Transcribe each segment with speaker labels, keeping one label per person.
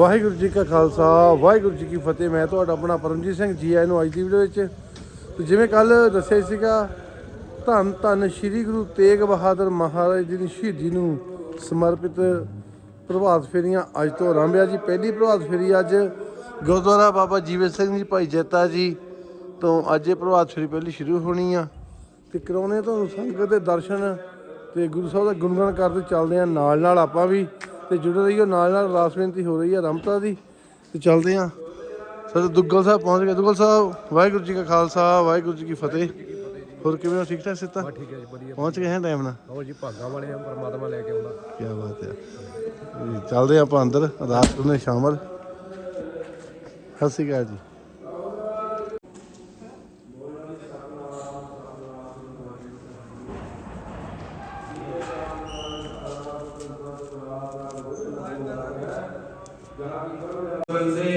Speaker 1: ਵਾਹਿਗੁਰੂ ਜੀ ਕਾ ਖਾਲਸਾ, ਵਾਹਿਗੁਰੂ ਜੀ ਕੀ ਫਤਿਹ। ਮੈਂ ਤੁਹਾਡਾ ਆਪਣਾ ਪਰਮਜੀਤ ਸਿੰਘ ਜੀ ਆਇਆਂ ਨੂੰ ਅੱਜ ਦੀ ਵੀਡੀਓ ਵਿੱਚ। ਤੇ ਜਿਵੇਂ ਕੱਲ ਦੱਸਿਆ ਸੀਗਾ, ਧੰਨ ਧੰਨ ਸ੍ਰੀ ਗੁਰੂ ਤੇਗ ਬਹਾਦਰ ਮਹਾਰਾਜ ਜੀ ਦੀ ਸ਼ਹੀਦੀ ਨੂੰ ਸਮਰਪਿਤ ਪ੍ਰਭਾਤ ਫੇਰੀਆਂ ਅੱਜ ਤੋਂ ਆਰੰਭ ਆ ਜੀ। ਪਹਿਲੀ ਪ੍ਰਭਾਤ ਫੇਰੀ ਅੱਜ ਗੁਰਦੁਆਰਾ ਬਾਬਾ ਜੀਵਨ ਸਿੰਘ ਜੀ, ਭਾਈ ਜੈਤਾ ਜੀ ਤੋਂ ਅੱਜ ਇਹ ਪ੍ਰਭਾਤ ਫੇਰੀ ਪਹਿਲੀ ਸ਼ੁਰੂ ਹੋਣੀ ਆ। ਤੇ ਕਰਾਉਣੇ ਤੁਹਾਨੂੰ ਸੰਗਤ ਦੇ ਦਰਸ਼ਨ ਤੇ ਗੁਰੂ ਸਾਹਿਬ ਦਾ ਗੁਣਗਾਨ ਕਰਦੇ ਚੱਲਦੇ ਆ ਨਾਲ ਨਾਲ ਆਪਾਂ ਵੀ। ਤੇ ਜੁੜੇ ਰਹੀਓ ਨਾਲ ਨਾਲ ਅਰਦਾਸ ਬੇਨਤੀ ਹੋ ਰਹੀ ਆ ਰਮਤਾ ਦੀ। ਤੇ ਚੱਲਦੇ ਆ ਸਰ ਦੁੱਗਲ ਸਾਹਿਬ ਪਹੁੰਚ ਗਏ। ਦੁੱਗਲ ਸਾਹਿਬ ਵਾਹਿਗੁਰੂ ਜੀ ਕਾ ਖਾਲਸਾ ਵਾਹਿਗੁਰੂ ਜੀ ਕੀ ਫਤਿਹ। ਹੋਰ ਕਿਵੇਂ ਹੋ? ਠੀਕ ਠਾਕ ਸਿੱਤਾ
Speaker 2: ਠੀਕ ਹੈ ਜੀ ਵਧੀਆ।
Speaker 1: ਪਹੁੰਚ ਗਏ ਹਾਂ ਟਾਈਮ ਨਾਲ?
Speaker 2: ਆਓ ਜੀ ਭਾਗਾਂ ਵਾਲੇ ਆ ਪਰਮਾਤਮਾ ਲੈ ਕੇ ਆਉਂਦਾ।
Speaker 1: ਕੀ ਬਾਤ ਹੈ। ਜੀ, ਚੱਲਦੇ ਆਪਾਂ ਅੰਦਰ ਅਰਦਾਸ ਕਰਨੇ ਸ਼ਾਮਲ। ਸਤਿ ਸ਼੍ਰੀ ਅਕਾਲ ਜੀ।
Speaker 3: ਬੰਦੇ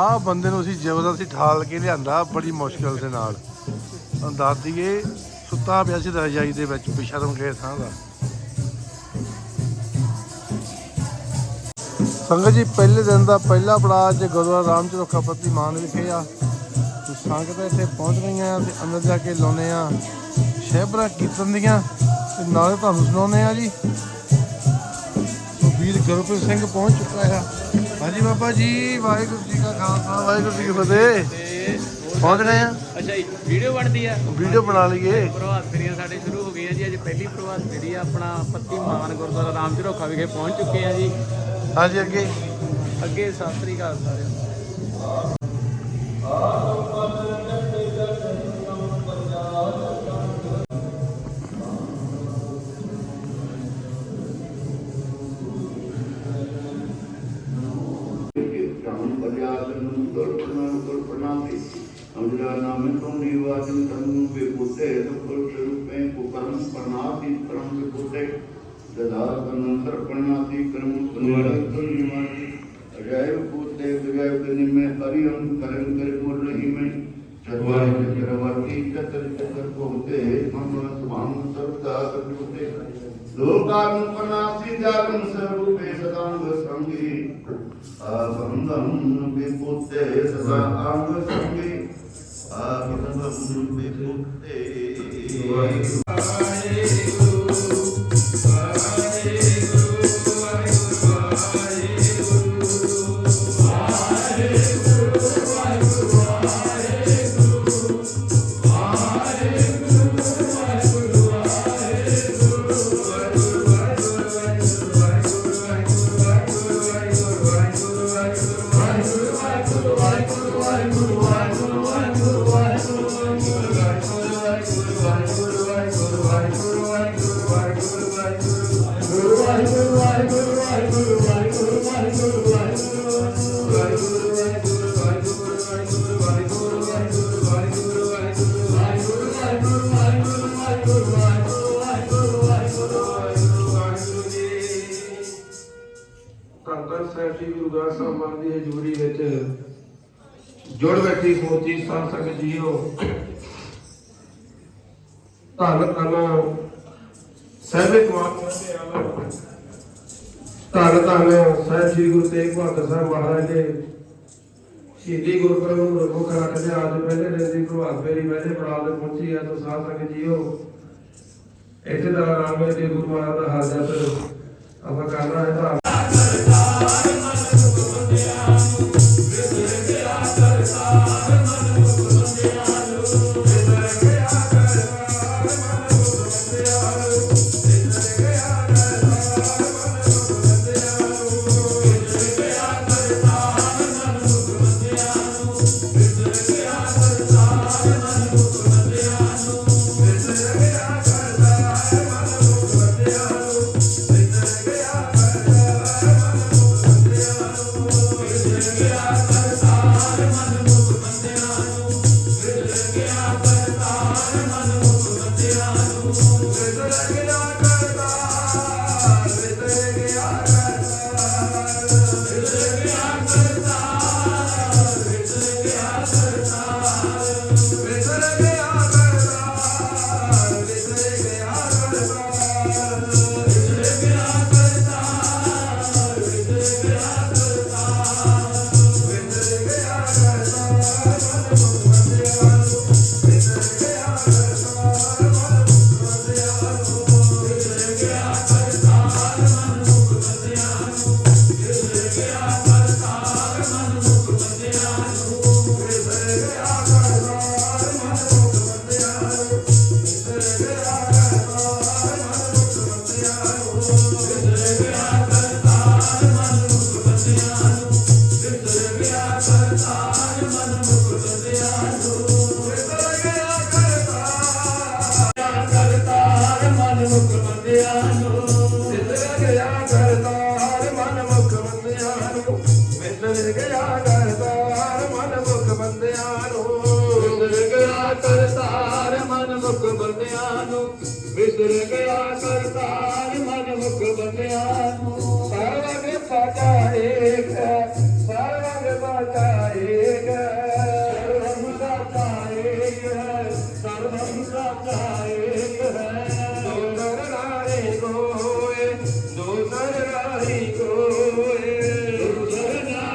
Speaker 1: ਆਹ ਬੰਦੇ ਨੂੰ ਅਸੀਂ ਜ਼ਬਰਦਸਤੀ ਠਾਲ ਕੇ ਲਿਆਂਦਾ, ਬੜੀ ਮੁਸ਼ਕਲ ਦੇ ਨਾਲ। ਤੁਹਾਨੂੰ ਦੱਸ ਦਈਏ, ਸੁੱਤਾ ਪਿਆ ਸੀ ਰਜਾਈ ਦੇ ਵਿੱਚ, ਬਿਸ਼ਰਮ ਕੇ ਥਾਂ ਦਾ। ਸੰਗਤ ਜੀ, ਪਹਿਲੇ ਦਿਨ ਦਾ ਪਹਿਲਾ ਪੜਾਅ ਅੱਜ ਗੁਰਦੁਆਰਾ ਰਾਮਚਰੋਖਾ ਪੱਤੀ ਮਾਨ ਵਿਖੇ ਆ। ਸੰਗਤ ਸੰਗਤਾਂ ਇੱਥੇ ਪਹੁੰਚ ਗਈਆਂ ਤੇ ਅੰਦਰ ਜਾ ਕੇ ਲਾਉਨੇ ਆ ਸ਼ਹਿਬਰਾ ਕੀਰਤਨ ਦੀਆਂ। ਤੇ ਨਾਲੇ ਤੁਹਾਨੂੰ ਸੁਣਾਉਨੇ ਆ ਜੀ ਸੋ ਵੀਰ ਗੁਰਪ੍ਰੀਤ ਸਿੰਘ ਪਹੁੰਚ ਚੁੱਕਾ ਹੈ ਹਾਂਜੀ ਬਾਬਾ ਜੀ ਵਾਹਿਗੁਰੂ ਜੀ ਕਾ ਖਾਲਸਾ ਵਾਹਿਗੁਰੂ ਜੀ ਕੀ ਫਤਿਹ। ਪਹੁੰਚ ਗਏ ਆ?
Speaker 4: ਅੱਛਾ ਜੀ ਵੀਡੀਓ ਬਣਦੀ ਆ?
Speaker 1: ਵੀਡੀਓ ਬਣਾ ਲਈਏ।
Speaker 4: ਪ੍ਰਭਾਤ ਫੇਰੀਆਂ ਸਾਡੇ ਸ਼ੁਰੂ ਹੋ ਗਈਆਂ ਜੀ ਅੱਜ ਪਹਿਲੀ ਪ੍ਰਭਾਤ ਫੇਰੀ ਆ ਆਪਣਾ ਪੱਤੀ ਮਾਨ ਗੁਰਦੁਆਰਾ ਰਾਮ ਝਰੋਖਾ ਵਿਖੇ ਪਹੁੰਚ ਚੁੱਕੇ ਆ ਜੀ।
Speaker 1: ਹਾਂਜੀ ਅੱਗੇ।
Speaker 4: ਅੱਗੇ ਸਤਿ ਸ੍ਰੀ ਅਕਾਲ ਸਾਰਿਆਂ ਨੂੰ।
Speaker 5: Ananda
Speaker 3: Ananda Bhikkhute Sada Ananda Sangi Sada Ananda Bhikkhute Sada Ananda Bhikkhute ਜੁੜ ਬੈਠੀ ਸਮੁੱਚੀ ਸੰਤ ਜੀਓ। ਧੰਨ ਧੰਨ ਸਹਿਬੇ ਕੁਮਾਰ ਦੇ ਆਲਮ ਧੰਨ ਧੰਨ ਸਾਹਿਬ ਜੀ ਗੁਰੂ ਤੇਗ ਬਹਾਦਰ ਸਾਹਿਬ ਮਹਾਰਾਜ ਦੇ ਸ਼ਹੀਦੀ ਗੁਰਪੁਰਬ ਨੂੰ ਗੁਰਮੁਖ ਰੱਖਦੇ ਅੱਜ ਪਹਿਲੇ ਦਿਨ ਦੀ ਪ੍ਰਭਾਤ ਫੇਰੀ ਪਹਿਲੇ ਪੜਾਅ ਤੇ ਪਹੁੰਚੀ ਹੈ ਤਾਂ ਸਾਧ ਸੰਗਤ ਜੀਓ। ਇੱਥੇ ਦਾ ਨਾਮ ਹੈ ਗੁਰੂ ਮਹਾਰਾਜ ਦਾ ਹਾਜ਼ਰ ਆਪਾਂ ਕਰਨਾ ਹੈ ਧੰਨ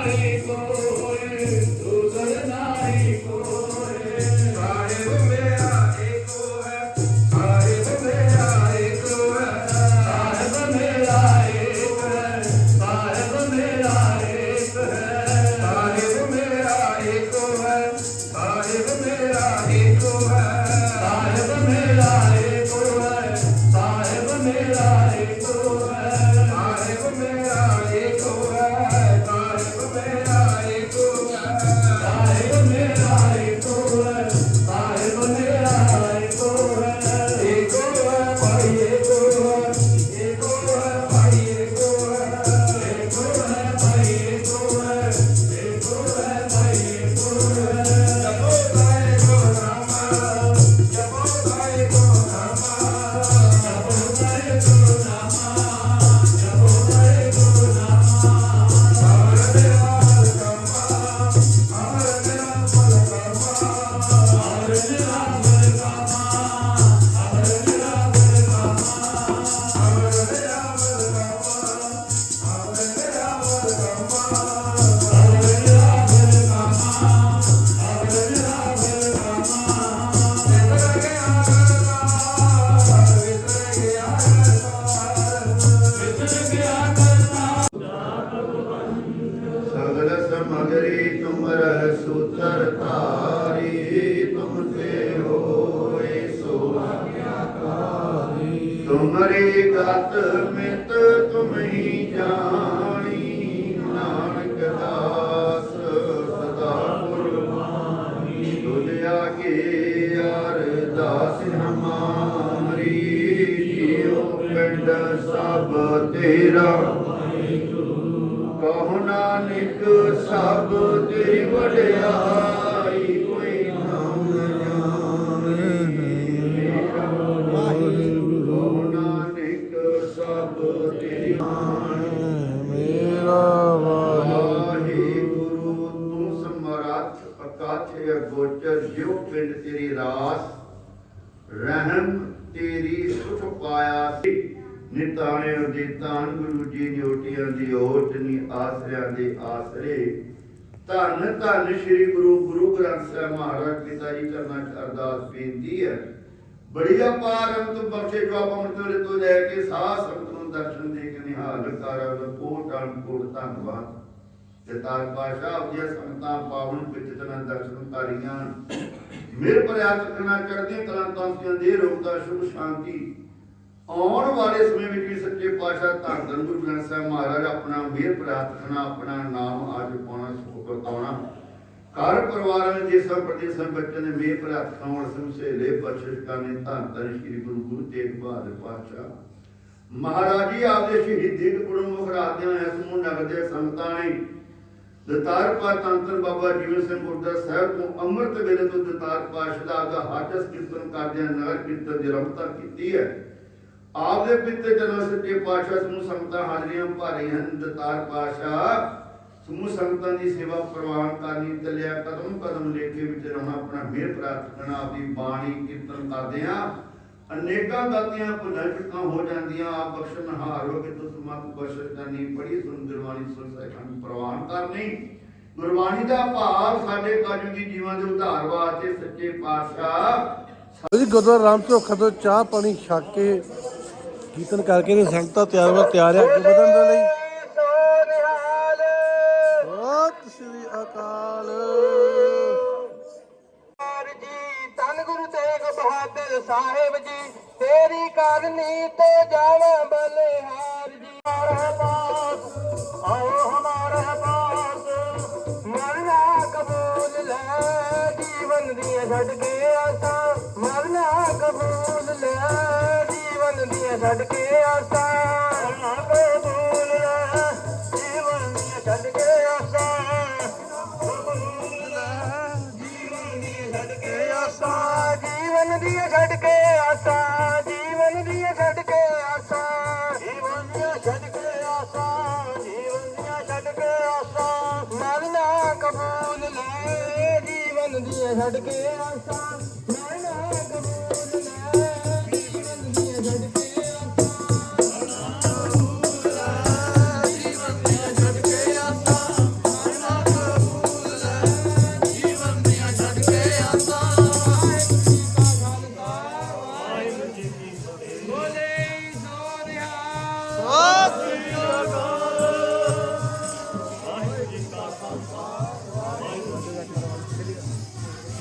Speaker 5: Hare ਦੁਲਿਆ ਕੇ ਅਰਦਾਸ ਹਮਾਰੀ ਜੀਉ ਪਿੰਡ ਸਭ ਤੇਰਾ। ਕਹੋ ਨਾਨਕ ਸਭ ਤੇਰੀ ਵਡਿਆਈ। ਨਿਤਾਣੇ ਦੀ ਤਾਨ ਗੁਰੂ ਜੀ ਨੇ ਦੀ ਓਟ ਨੀ, ਆਸਰਿਆਂ ਦੇ ਆਸਰੇ। ਧੰਨ ਧੰਨ ਸ੍ਰੀ ਗੁਰੂ ਗੁਰੂ ਗ੍ਰੰਥ ਸਾਹਿਬ ਮਹਾਰਾਜ, ਪਿਤਾ ਜੀ ਚਰਨਾਂ ਅਰਦਾਸ ਬੇਨਤੀ ਹੈ। ਬੜੀ ਅਪਾਰ ਅੰਤ ਬਖਸ਼ੇ ਜੋ ਆਪ ਅੰਮ੍ਰਿਤ ਤੋਂ ਲੈ ਕੇ ਸਾਹ ਸੰਗਤ ਨੂੰ ਦਰਸ਼ਨ ਦੇ ਕੇ ਨਿਹਾਲ ਕਰ ਕੋਟ ਅਨਕੋਟ ਧੰਨਵਾਦ। ਜਤਾਰ ਪਾਸ਼ਾ ਆਪਣੀਆਂ ਸੰਗਤਾਂ ਪਾਵਨ ਪਿਚਤਨਾ ਦਰਸ਼ਨ ਕਾਰੀਆਂ ਮੇਰ ਪ੍ਰਿਆਤ ਕਰਨਾ ਚੜ੍ਹਦੀਆਂ ਕਲਾਂ ਤਾਂਸੀਆਂ ਦੇ ਰੋਗ ਦਾ ਸ਼ੁਭ ਸ਼ਾਂਤੀ ਆਉਣ ਵਾਲੇ ਸਮੇਂ ਵਿੱਚ ਵੀ ਸੱਚੇ ਪਾਤਸ਼ਾਹ ਧੰਨ ਧੰਨ ਗੁਰੂ ਗ੍ਰੰਥ ਸਾਹਿਬ ਮਹਾਰਾਜ ਆਪਣਾ ਮੇਰ ਪ੍ਰਾਰਥਨਾ, ਆਪਣਾ ਨਾਮ ਅੱਜ ਪਾਉਣਾ, ਸੁਖ ਬਤਾਉਣਾ ਘਰ ਪਰਿਵਾਰਾਂ ਵਿੱਚ ਦੇਸਾਂ ਪ੍ਰਦੇਸਾਂ ਬੱਚੇ ਨੇ ਮੇਰ ਪ੍ਰਾਰਥਨਾ ਹੋਣ ਸਮਸੇਲੇ ਬਖਸ਼ਿਸ਼ ਕਰਨੇ ਧੰਨ ਧੰਨ ਸ੍ਰੀ ਗੁਰੂ ਗੁਰੂ ਤੇਗ ਬਹਾਦਰ ਪਾਤਸ਼ਾਹ। ਮਹਾਰਾਜ ਜੀ, ਆਪਦੇ ਸ਼ਹੀਦੀ ਗੁਰੂ ਮੁਖ ਰਾਧਿਆਂ ਇਸ ਨੂੰ ਨਗਦੇ ਸੰਤਾਂ ਨੇ ਦਤਾਰ ਪਾ ਤੰਤਰ ਬਾਬਾ ਜੀਵਨ ਸਿੰਘ ਗੁਰਦਾਸ ਸਾਹਿਬ ਨੂੰ ਅੰਮ੍ਰਿਤ ਵੇਲੇ ਤੋਂ ਦਤਾਰ ਪਾਤਸ਼ਾਹ ਦਾ ਹਾਜਸ ਕੀਰਤਨ ਕਰਦਿਆਂ ਨਗਰ ਕੀਰਤਨ ਦੀ ਰਮਤਾ ਕੀਤੀ ਹੈ। ਆਪਦੇ ਪਿੱਤੇ ਜਨਮ ਸੱਚੇ ਪਾਤਸ਼ਾਹ ਸਮੂਹ ਸੰਗਤਾਂ ਹਾਜ਼ਰੀਆਂ ਭਾਰੀ ਹਨ, ਦਤਾਰ ਪਾਤਸ਼ਾਹ। ਸਮੂਹ ਸੰਗਤਾਂ ਦੀ ਸੇਵਾ ਪ੍ਰਵਾਨ ਕਰਨੀ, ਚੱਲਿਆ ਕਦਮ ਕਦਮ ਲੇਖੇ ਵਿੱਚ ਰਹਿਣਾ ਆਪਣਾ ਮਿਹਰ ਪ੍ਰਾਰਥਨਾ ਆਪਦੀ ਬਾਣੀ ਕੀਰਤਨ ਕਰਦੇ ਆ ਅਨੇਕਾਂ ਦਾਤੀਆਂ ਭੁੱਲਾਂ ਹੋ ਜਾਂਦੀਆਂ, ਆਪ ਬਖਸ਼ਣ ਹੋ ਕੇ ਤੁਸ ਮਤ ਬਖਸ਼ ਕਰਨੀ, ਬੜੀ ਸੁੰਦਰ ਬਾਣੀ ਸੁਣ ਸਕਾਂ ਪ੍ਰਵਾਨ ਕਰਨੀ। ਗੁਰਬਾਣੀ ਦਾ ਭਾਵ ਸਾਡੇ ਕਲਯੁਗੀ ਜੀਵਾਂ ਦੇ ਉਧਾਰ ਵਾਸਤੇ ਸੱਚੇ ਪਾਤਸ਼ਾਹ।
Speaker 1: ਜੀ ਗੁਰਦੁਆਰਾ ਰਾਮ ਚੌਖਾ ਤੋਂ ਚਾਹ ਪਾਣੀ ਛਕ ਕੇ ਕੀਰਤਨ ਕਰਕੇ ਤੇ ਸੰਗਤਾਂ ਤਿਆਰ ਵਾ ਤਿਆਰ ਆ ਅੱਗੇ ਵਧਣ ਦੇ ਲਈ। ਸਤਿ ਸ੍ਰੀ ਅਕਾਲ।
Speaker 6: ਜੀ, ਧੰਨ ਗੁਰੂ ਤੇਗ ਬਹਾਦਰ ਸਾਹਿਬ ਜੀ, ਤੇਰੀ ਕਰਨੀ ਤੇ ਜਾਣਾ ਬਲਿਹਾਰ ਜੀ। ਹਮਾਰਾ ਪਾਸ ਆਓ ਹਮਾਰਾ ਪਾਸ ਮਰਨਾ ਕਬੂਲ ਲੈ, ਜੀਵਨ ਦੀਆਂ ਛੱਡ ਕੇ ਆਸਾਂ। ਮਰਨਾ ਕਬੂਲ ਲੈ ਦੀਆਂ ਛੱਡ ਕੇ ਆਸਾਂ। ਮਰਨਾ ਕਬੂਲ ਲੈ ਜੀਵਨ ਦੀਆਂ ਛੱਡ ਕੇ ਆਸਾਂ ਜੀਵਨ ਦੀਆਂ ਛੱਡ ਕੇ ਆਸਾਂ। ਜੀਵਨ ਦੀਆਂ ਛੱਡ ਕੇ ਆਸਾਂ। ਜੀਵਨ ਦੀਆਂ ਛੱਡ ਕੇ ਆਸਾਂ। ਜੀਵਨ ਦੀਆਂ ਛੱਡ ਕੇ ਆਸਾਂ। ਜੀਵਨ ਦੀਆਂ ਛੱਡ ਕੇ ਆਸਾਂ। ਮਰਨਾ ਕਬੂਲ ਲੈ। ਜੀਵਨ ਦੀਆਂ ਛੱਡ ਕੇ ਆਸਾਂ।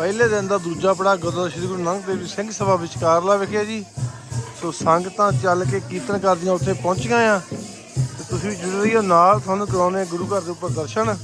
Speaker 6: ਪਹਿਲੇ ਦਿਨ ਦਾ ਦੂਜਾ ਪੜਾਅ ਗੁਰਦੁਆਰਾ ਸ੍ਰੀ ਗੁਰੂ ਨਾਨਕ ਦੇਵ ਜੀ ਸਿੰਘ ਸਭਾ ਵਿਚਕਾਰਲਾ ਵਿਖੇ ਜੀ। ਸੋ ਸੰਗਤਾਂ ਚੱਲ ਕੇ ਕੀਰਤਨ ਕਰਦੀਆਂ ਉੱਥੇ ਪਹੁੰਚੀਆਂ ਆ। ਤੇ ਤੁਸੀਂ ਵੀ ਜੁੜ ਰਹੀਓ ਨਾਲ, ਤੁਹਾਨੂੰ ਕਰਾਉਣੇ ਗੁਰੂ ਘਰ ਦੇ ਉੱਪਰ ਦਰਸ਼ਨ।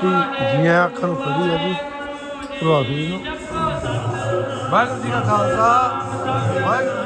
Speaker 6: ਪ੍ਰਬੰਧਕ ਜੀਆਂ ਅੱਖਾਂ ਨੂੰ ਫੜੀ ਜੀ ਪ੍ਰਭਾਵੀ ਨੂੰ। ਵਾਹਿਗੁਰੂ ਜੀ ਕਾ ਖਾਲਸਾ ਵਾਹਿਗੁਰੂ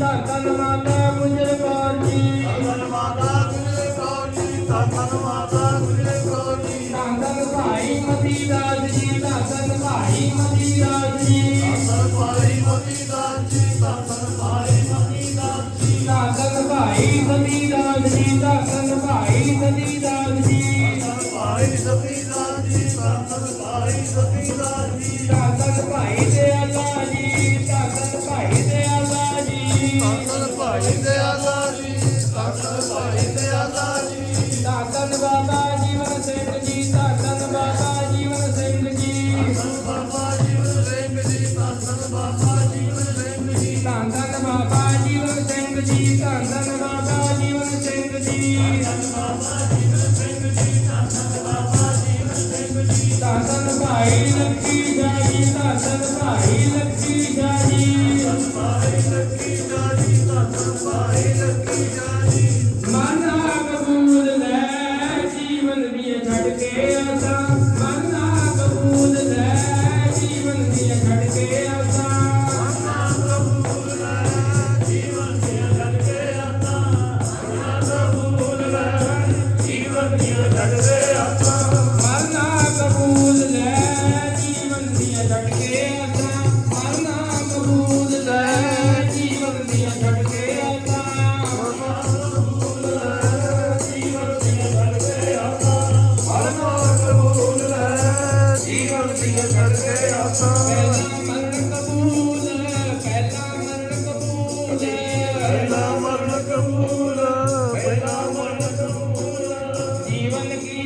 Speaker 6: ਕੌਰ ਜੀ ਭਾਈ ਲੱਕੀ ਜਾਜੀ ਧੰਨ ਭਾਈ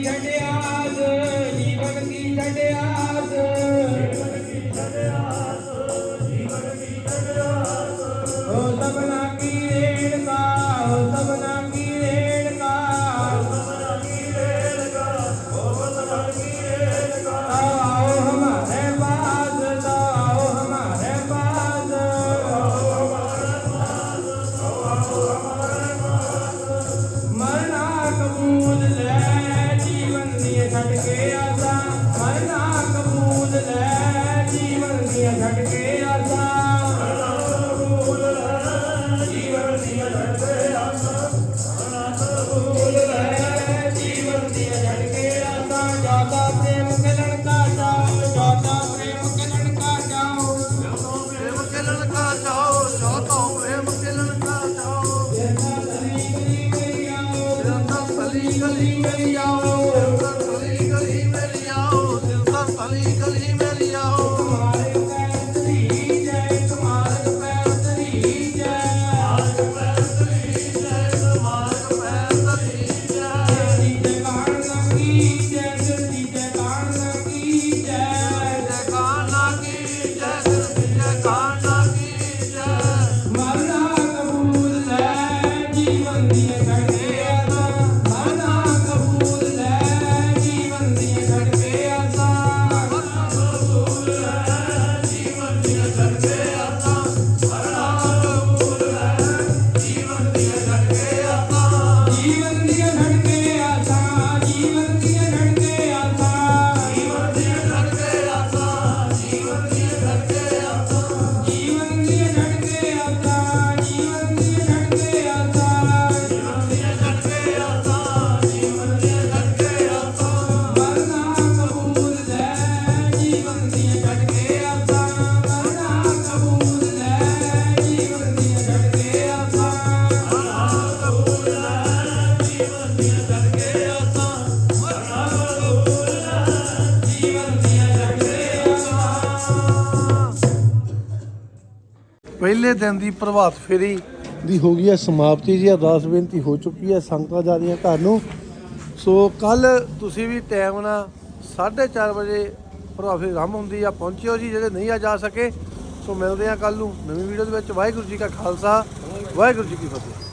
Speaker 6: ਜੀਵਨ
Speaker 1: ਪਹਿਲੇ ਦਿਨ ਦੀ ਪ੍ਰਭਾਤ ਫੇਰੀ ਦੀ ਹੋ ਗਈ ਹੈ ਸਮਾਪਤੀ ਜੀ, ਅਰਦਾਸ ਬੇਨਤੀ ਹੋ ਚੁੱਕੀ ਹੈ, ਸੰਗਤਾਂ ਜਾ ਰਹੀਆਂ ਘਰ ਨੂੰ। ਸੋ ਕੱਲ ਤੁਸੀਂ ਵੀ ਟਾਈਮ ਨਾਲ 4:30 ਵਜੇ ਪ੍ਰਭਾਤ ਫੇਰੀ ਆਰੰਭ ਹੁੰਦੀ ਆ, ਪਹੁੰਚਿਓ ਜੀ, ਜਿਹੜੇ ਨਹੀਂ ਆ ਜਾ ਸਕੇ। ਸੋ ਮਿਲਦੇ ਆ ਕੱਲ ਨੂੰ ਨਵੀਂ ਵੀਡੀਓ ਦੇ ਵਿੱਚ। ਵਾਹਿਗੁਰੂ ਜੀ ਕਾ ਖਾਲਸਾ, ਵਾਹਿਗੁਰੂ ਜੀ ਕੀ ਫਤਿਹ।